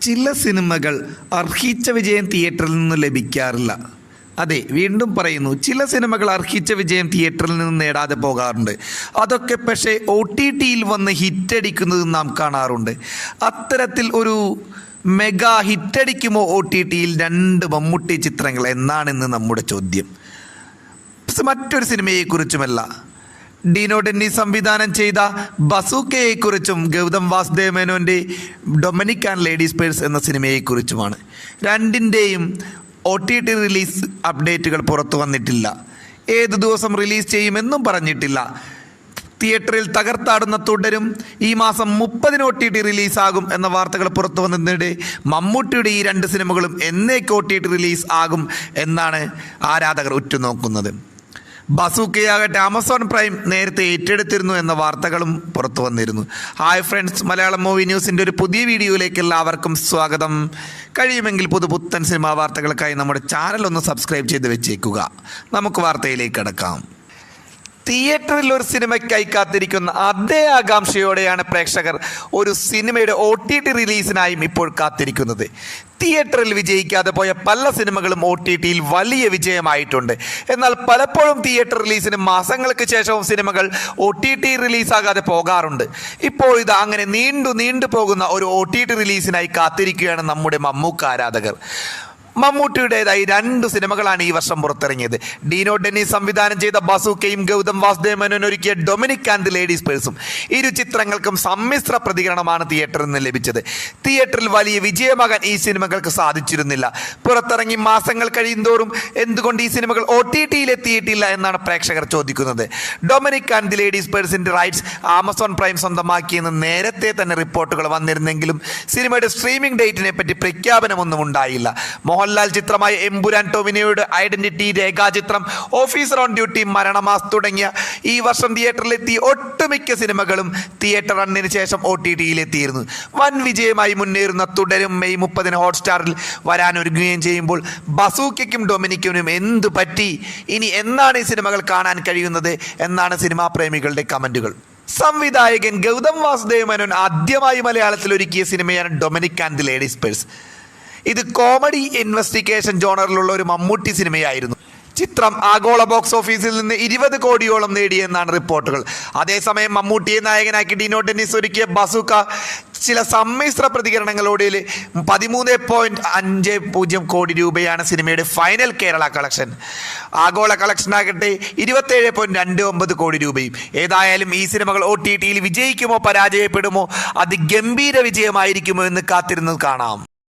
ചില സിനിമകൾ അർഹിച്ച വിജയം തിയേറ്ററിൽ നിന്ന് ലഭിക്കാറില്ല. അതെ വീണ്ടും പറയുന്നു ചില സിനിമകൾ അർഹിച്ച വിജയം തിയേറ്ററിൽ നിന്ന് നേടാതെ പോകാറുണ്ട്. അതൊക്കെ പക്ഷേ ഒ ടി ടിയിൽ വന്ന് ഹിറ്റടിക്കുന്നത് നാം കാണാറുണ്ട്. അത്തരത്തിൽ ഒരു മെഗാ ഹിറ്റടിക്കുമോ ഒ ടി ടിയിൽ രണ്ട് മമ്മൂട്ടി ചിത്രങ്ങൾ എന്നാണെന്ന് നമ്മുടെ ചോദ്യം. മറ്റൊരു സിനിമയെക്കുറിച്ചുമല്ല. ഡീനോ സംവിധാനം ചെയ്ത ബസൂക്കയെക്കുറിച്ചും ഗൗതം വാസുദേവ് മേനോന്റെ ഡൊമിനിക് ആൻഡ് ലേഡീസ് പേഴ്സ് എന്ന സിനിമയെക്കുറിച്ചുമാണ്. രണ്ടിന്റെയും ഒ ടി ടി റിലീസ് അപ്ഡേറ്റുകൾ പുറത്തു വന്നിട്ടില്ല. ഏത് ദിവസം റിലീസ് ചെയ്യുമെന്നും പറഞ്ഞിട്ടില്ല. തിയേറ്ററിൽ തകർത്താടുന്ന തുടരും ഈ മാസം മുപ്പതിന് ഒ ടി ടി റിലീസാകും എന്ന വാർത്തകൾ പുറത്തു വന്നതിനിടെ മമ്മൂട്ടിയുടെ ഈ രണ്ട് സിനിമകളും എന്നേക്ക് ഒ ടി ടി റിലീസ് ആകും എന്നാണ് ആരാധകർ ഉറ്റുനോക്കുന്നത്. ബസൂക്കയാകട്ടെ ആമസോൺ പ്രൈം നേരത്തെ ഏറ്റെടുത്തിരുന്നു എന്ന വാർത്തകളും പുറത്തു വന്നിരുന്നു. ഹായ് ഫ്രണ്ട്സ് മലയാളം മൂവി ന്യൂസിന്റെ ഒരു പുതിയ വീഡിയോയിലേക്ക് എല്ലാവർക്കും സ്വാഗതം. കഴിയുമെങ്കിൽ പുതുപുത്തൻ സിനിമാ വാർത്തകൾക്കായി നമ്മുടെ ചാനൽ ഒന്ന് സബ്സ്ക്രൈബ് ചെയ്ത് വെച്ചേക്കുക. നമുക്ക് വാർത്തയിലേക്ക് കിടക്കാം. തിയേറ്ററിൽ ഒരു സിനിമയ്ക്കായി കാത്തിരിക്കുന്ന അതേ ആകാംക്ഷയോടെയാണ് പ്രേക്ഷകർ ഒരു സിനിമയുടെ ഒ ടി ടി റിലീസിനായും ഇപ്പോൾ കാത്തിരിക്കുന്നത്. തിയേറ്ററിൽ വിജയിക്കാതെ പോയ പല സിനിമകളും ഒ ടി ടിയിൽ വലിയ വിജയമായിട്ടുണ്ട്. എന്നാൽ പലപ്പോഴും തിയേറ്റർ റിലീസിന് മാസങ്ങൾക്ക് ശേഷവും സിനിമകൾ ഒ ടി ടി റിലീസാകാതെ പോകാറുണ്ട്. ഇപ്പോൾ ഇത് അങ്ങനെ നീണ്ടു നീണ്ടു പോകുന്ന ഒരു ഒ ടി ടി റിലീസിനായി കാത്തിരിക്കുകയാണ് നമ്മുടെ മമ്മൂക്ക ആരാധകർ. മമ്മൂട്ടിയുടേതായി രണ്ട് സിനിമകളാണ് ഈ വർഷം പുറത്തിറങ്ങിയത്. ഡീനോ ഡെന്നി സംവിധാനം ചെയ്ത ബസൂക്കയും ഗൗതം വാസുദേവ് മേനോൻ ഒരുക്കിയ ഡൊമിനിക് ആൻഡ് ലേഡീസ് പേഴ്സും ഇരു ചിത്രങ്ങൾക്കും സമ്മിശ്ര പ്രതികരണമാണ് തിയേറ്ററിൽ നിന്ന് ലഭിച്ചത്. തിയേറ്ററിൽ വലിയ വിജയമാകാൻ ഈ സിനിമകൾക്ക് സാധിച്ചിരുന്നില്ല. പുറത്തിറങ്ങി മാസങ്ങൾ കഴിയുന്തോറും എന്തുകൊണ്ട് ഈ സിനിമകൾ ഒ ടി ടിയിൽ എത്തിയിട്ടില്ല എന്നാണ് പ്രേക്ഷകർ ചോദിക്കുന്നത്. ഡൊമിനിക് ആൻഡ് ദി ലേഡീസ് പേഴ്സിന്റെ റൈറ്റ്സ് ആമസോൺ പ്രൈം സ്വന്തമാക്കിയെന്ന് നേരത്തെ തന്നെ റിപ്പോർട്ടുകൾ വന്നിരുന്നെങ്കിലും സിനിമയുടെ സ്ട്രീമിംഗ് ഡേറ്റിനെ പറ്റി പ്രഖ്യാപനമൊന്നും ഉണ്ടായില്ല. മോഹൻലാൽ ചിത്രമായ Empuraan ടോമിനോയുടെ Identity Rekhachithram Officer on Duty Maranamass തുടങ്ങിയ ഈ വർഷം തിയേറ്ററിലെത്തി ഒട്ടുമിക്ക സിനിമകളും തിയേറ്റർ റണ്ണിന് ശേഷം ഒ ടി ടിയിലെത്തിയിരുന്നു വൻ വിജയമായി മുന്നേറുന്ന തുടരും മെയ് മുപ്പതിന് ഹോട്ട്സ്റ്റാറിൽ വരാനൊരുങ്ങുകയും ചെയ്യുമ്പോൾ ബസൂക്കയ്ക്കും ഡൊമിനിക്കിനും എന്തു പറ്റി? ഇനി എന്നാണ് ഈ സിനിമകൾ കാണാൻ കഴിയുന്നത്? എന്നാണ് സിനിമാ പ്രേമികളുടെ കമന്റുകൾ സംവിധായകൻ ഗൗതം വാസുദേവ് മേനോൻ ആദ്യമായി മലയാളത്തിൽ ഒരുക്കിയ സിനിമയാണ് Dominic and the Ladies Purse. ഇത് കോമഡി ഇൻവെസ്റ്റിഗേഷൻ ജോണറിലുള്ള ഒരു മമ്മൂട്ടി സിനിമയായിരുന്നു. ചിത്രം ആഗോള ബോക്സ് ഓഫീസിൽ നിന്ന് ഇരുപത് കോടിയോളം നേടിയെന്നാണ് റിപ്പോർട്ടുകൾ. അതേസമയം മമ്മൂട്ടിയെ നായകനാക്കി ഡിനോ ഡെന്നിസ് ഒരുക്കിയ ബസുക്ക ചില സമ്മിശ്ര പ്രതികരണങ്ങളോടെ പതിമൂന്ന് പോയിന്റ് അഞ്ച് പൂജ്യം കോടി രൂപയാണ് സിനിമയുടെ ഫൈനൽ കേരള കളക്ഷൻ ആഗോള കളക്ഷൻ ആകട്ടെ ഇരുപത്തേഴ് പോയിന്റ് രണ്ട് ഒമ്പത് കോടി രൂപയും. ഏതായാലും ഈ സിനിമകൾ ഒ ടി ടിയിൽ വിജയിക്കുമോ പരാജയപ്പെടുമോ അതിഗംഭീര വിജയമായിരിക്കുമോ എന്ന് കാത്തിരുന്നത് കാണാം.